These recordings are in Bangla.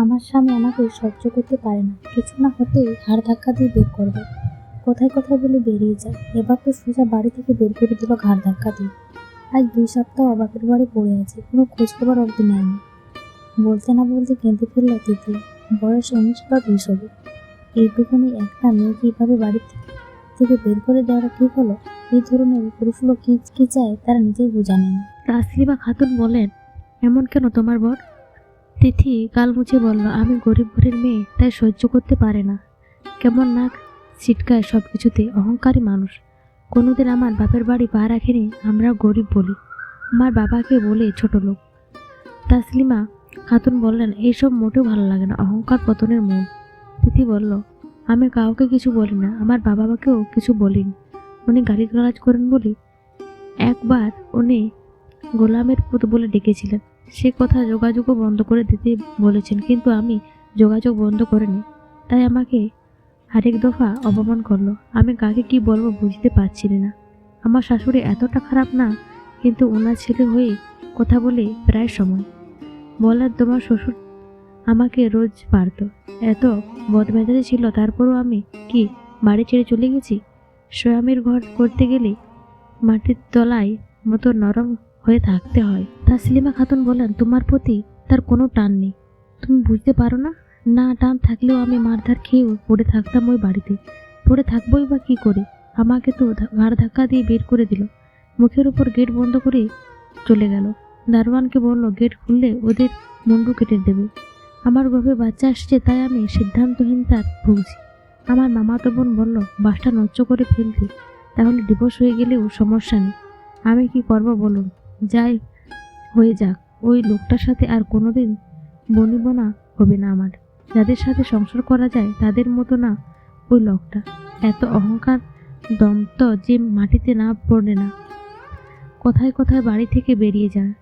আমার স্বামী আমাকে সহ্য করতে পারে না। কিছু না হতেই ঘাড় ধাক্কা দিয়ে বের করবে কোথায় কোথায় বলে বেরিয়ে যায়। এবার তো সোজা বাড়ি থেকে বের করে দিল ঘাড় ধাক্কা দিয়ে। আজ দুই সপ্তাহ অবাকের বাড়ি পড়ে আছে। কোনো খোঁজ খবর অবধি নেয়নি। বলতে না বলতে কেঁদে ফেলল তিথি বয়স উনিশ বা বিশ হবে। এইটুকুনি একটা মেয়েকে এইভাবে বাড়ি থেকে বের করে দেওয়াটা ঠিক হলো? এই ধরনের পুরুষগুলো কি কি চায় তারা নিজেই বোঝানে না। তাসলিমা খাতুন বলেন, এমন কেন তোমার বর? তিথি গাল মুছে বলল, আমি গরিব ঘরের মেয়ে, তাই সহ্য করতে পারে না। কেমন নাক ছিটকায় সব কিছুতে অহংকারী মানুষ। কোনোদিন আমার বাপের বাড়ি পা রাখেনি আমরা গরিব বলি। আমার বাবাকে বলে ছোট লোক। তাসলিমা খাতুন বললেন এইসব মোটেও ভালো লাগে না, অহংকার পতনের মূল তিথি বলল, আমি কাউকে কিছু বলি না, আমার বাবা মাকেও কিছু বলিনি। উনি গালিগালাজ করেন বলি একবার উনি গোলামের পুত বলে ডেকেছিলেন। সে কথা যোগাযোগও বন্ধ করে দিতে বলেছেন, কিন্তু আমি যোগাযোগ বন্ধ করিনি। তাই আমাকে আরেক দফা অপমান করল। আমি কাকে কি বলব বুঝতে পারছি না। আমার শাশুড়ি এতটা খারাপ না, কিন্তু ওনার ছেলে হয়ে কথা বলে প্রায় সময় বলার তোমার শ্বশুর আমাকে রোজ মারতো। এত বদমেজাজি ছিল, তারপরও আমি কি বাড়ি ছেড়ে চলে গেছি? স্বয়ামের ঘর করতে গেলে মাটির তলায় মতো নরম হয়ে থাকতে হয়। তাসলিমা খাতুন বলেন, তোমার প্রতি তার কোনো টান নেই। তুমি বুঝতে পারো না? না টান থাকলেও আমি মারধার খেয়েও পড়ে থাকতাম ওই বাড়িতে। পড়ে থাকবোই বা কী করে? আমাকে তো ঘাড় ধাক্কা দিয়ে বের করে দিল। মুখের উপর গেট বন্ধ করে চলে গেল। দারোয়ানকে বলল, গেট খুললে ওদের মুন্ডু কেটে দেবে। আমার গর্ভে বাচ্চা আসছে, তাই আমি সিদ্ধান্তহীনতার ভুগছি। আমার মামাতো বোন বলল, বাসটা নষ্ট করে ফেলতে তাহলে ডিভোর্স হয়ে গেলেও সমস্যা নেই। আমি কি করব বলুন? যাই, হয়ে যাক। ওই লোকটার সাথে আর কোনোদিন বনিবনা হবে না আমার। যাদের সাথে সংসার করা যায় তাদের মতো না ওই লোকটা। এত অহংকার দন্ত যে মাটিতে না পড়ে না। কোথায় কোথায় বাড়ি থেকে বেরিয়ে যায়।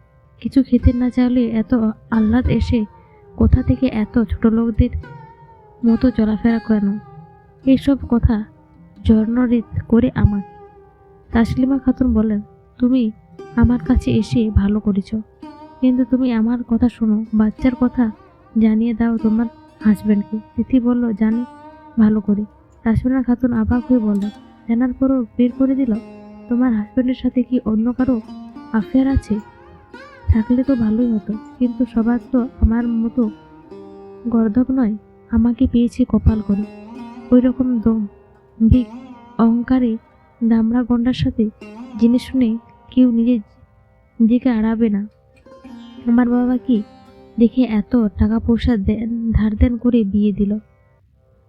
কিছু খেতে না চাইলে এত আহ্লাদ এসে কোথা থেকে এত ছোট লোকদের মতো চলাফেরা কেন? এইসব কথা জর্ণরিত করে আমাকে। তাসলিমা খাতুন বলেন, তুমি আমার কাছে এসে ভালো করেছ। কিন্তু তুমি আমার কথা শোনো, বাচ্চার কথা জানিয়ে দাও, তোমার হাজব্যান্ডকে তিথি বলল, জানি, ভালো করে। তাসমিনা খাতুন অবাক হয়ে বলল, জানার পরও বের করে দিল? তোমার হাজব্যান্ডের সাথে কি অন্য কারও অ্যাফেয়ার আছে? থাকলে তো ভালোই হতো, কিন্তু সবার তো আমার মতো গর্ধব নয়। আমাকে পেয়েছে কপাল করে। ওই রকম দম বিগ অহংকারে, দামড়া গন্ডার সাথে জেনে শুনে কেউ নিজের নিজেকে আড়াবে না। আমার বাবা কি দেখে এত টাকা পয়সা দেন, ধার দেন করে বিয়ে দিল?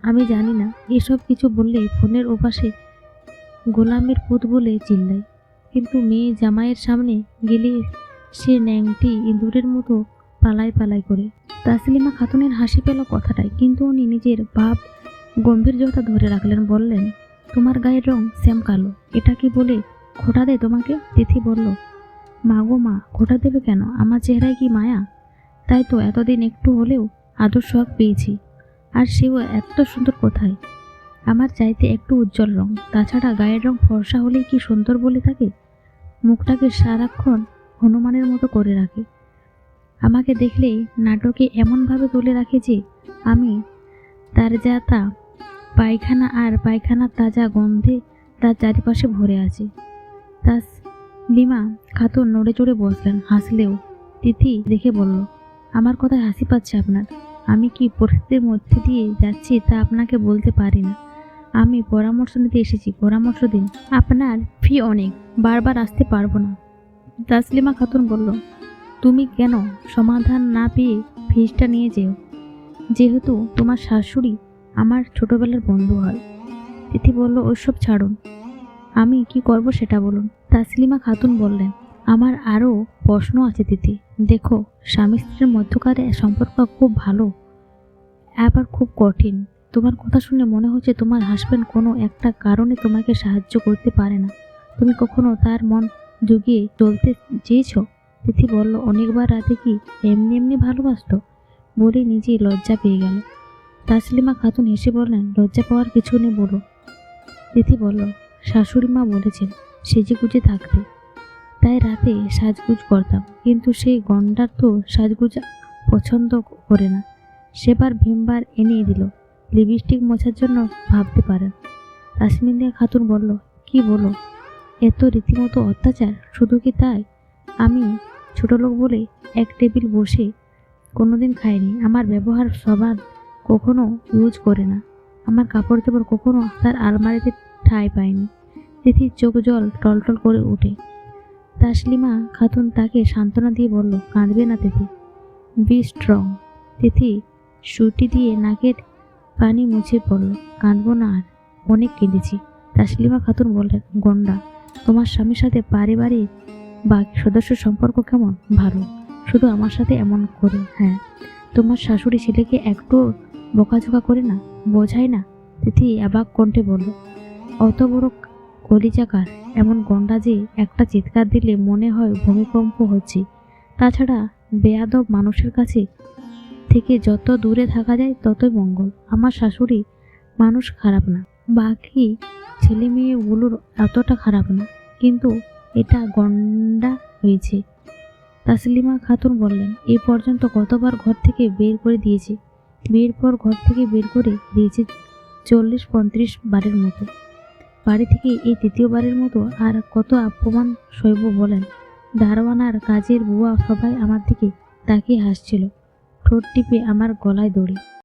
আমি জানি না, এসব কিছু বললে ফোনের ওপাশে গোলামের পুত বলে চিল্লায়। কিন্তু মেয়ে জামাইয়ের সামনে গেলে সে ন্যাংটি ইঁদুরের মতো পালাই পালাই করে। তাসলিমা খাতুনের হাসি পেল কথাটাই কিন্তু উনি নিজের ভাব গম্ভীর্যতা ধরে রাখলেন, বললেন, তোমার গায়ের রং শ্যাম কালো, এটা কি বলে খোটা দে তোমাকে তিথি বলল, মা গো মা, খোটা দেবে কেন? আমার চেহারায় কি মায়া? তাই তো, এতদিন একটু হলেও আদর সোহাগ পেয়েছি। আর সেও এত সুন্দর কোথায়? আমার চাইতে একটু উজ্জ্বল রং, তাছাড়া গায়ের রং ফর্সা হলেই কি সুন্দর বলে থাকে? মুখটাকে সারাক্ষণ হনুমানের মতো করে রাখে। আমাকে দেখলেই নাটকে এমনভাবে তুলে রাখে যে আমি তার যা তা পায়খানা আর পায়খানার তাজা গন্ধে তার চারিপাশে ভরে আছে। তাস লিমা খাতুন নড়ে চড়ে বসলেন, হাসলেও তিথি দেখে বলল, আমার কথায় হাসি পাচ্ছে আপনার। আমি কি পরিস্থিতির মধ্যে দিয়ে যাচ্ছি তা আপনাকে বলতে পারি না। আমি পরামর্শ নিতে এসেছি। পরামর্শ দিন। আপনার ফি অনেক। বারবার আসতে পারব না। তাসলিমা খাতুন বলল, তুমি কেন সমাধান না পেয়ে ফিজটা নিয়ে যেও? যেহেতু তোমার শাশুড়ি আমার ছোটবেলার বন্ধু হয়। তিথি বলল ওইসব ছাড়ুন। আমি কি করব সেটা বলুন। তাসলিমা খাতুন বললেন, আমার আরও প্রশ্ন আছে দিদি দেখো, স্বামী স্ত্রীর মধ্যকার সম্পর্ক খুব ভালো, আবার খুব কঠিন। তোমার কথা শুনে মনে হচ্ছে তোমার হাজব্যান্ড কোনো একটা কারণে তোমাকে সাহায্য করতে পারে না। তুমি কখনো তার মন জুগিয়ে চলতে চেয়েছো? তিথি বলল, অনেকবার রাতে কি এমনি এমনি ভালোবাসত? বলে নিজে লজ্জা পেয়ে গেল। তাসলিমা খাতুন হেসে বললেন, লজ্জা পাওয়ার কিছু নেই বলো। তিথি বলল, শাশুড়ি মা বলেছেন সেজে গুজে থাকতে তাই রাতে সাজগুজ করতাম, কিন্তু সেই গন্ডার তো সাজগুজ পছন্দ করে না। সেবার ভীমবার এনে দিল। লিপস্টিক মোছার জন্য ভাবতে পারেন তাসমিনিয়া খাতুন বলল, কি বলো? এত রীতিমতো অত্যাচার? শুধু কি তাই? আমি ছোট লোক বলে এক টেবিল বসে কোনোদিন খাইনি। আমার ব্যবহার সবার কখনো ইউজ করে না। আমার কাপড় চোপড় কখনো তার আলমারিতে ঠাঁই পায়নি। তিথির চোখ জল টলটল করে ওঠে তাসলিমা খাতুন তাকে সান্ত্বনা দিয়ে বলল, কাঁদবে না তিথি। বি স্ট্রং তিথি সুটি দিয়ে নাকের পানি মুছে পড়ল কাঁদবো না আর, অনেক কেঁদেছি। তাসলিমা খাতুন বললেন, গন্ডা, তোমার স্বামীর সাথে পারিবারিক বাকি সদস্য সম্পর্ক কেমন? ভালো। শুধু আমার সাথে এমন করে হ্যাঁ। তোমার শাশুড়ি ছেলেকে একটু বোকাঝোকা করে না, বোঝায় না? তিথি অবাক কণ্ঠে বলল, অত বড় কলিজাকার এমন গন্ডা যে একটা চিৎকার দিলে মনে হয় ভূমিকম্প হচ্ছে। তাছাড়া বেয়াদব মানুষের কাছে থেকে যত দূরে থাকা যায় ততই মঙ্গল। আমার শাশুড়ি মানুষ খারাপ না। বাকি ছেলে মেয়েগুলোর এতটা খারাপ না। কিন্তু এটা গন্ডা হয়েছে। তাসলিমা খাতুন বললেন, এ পর্যন্ত কতবার ঘর থেকে বের করে দিয়েছে। বিয়ের পর ঘর থেকে বের করে দিয়েছে চল্লিশ পঁয়ত্রিশ বারের মতো। বাড়ি থেকে এই তৃতীয়বারের মতো আর কত অপমান সইব বলেন। দারোয়ানার কাজের বুয়া সবাই আমার দিকে তাকিয়ে হাসছিল। ঠোঁট টিপে আমার গলায় দড়ি।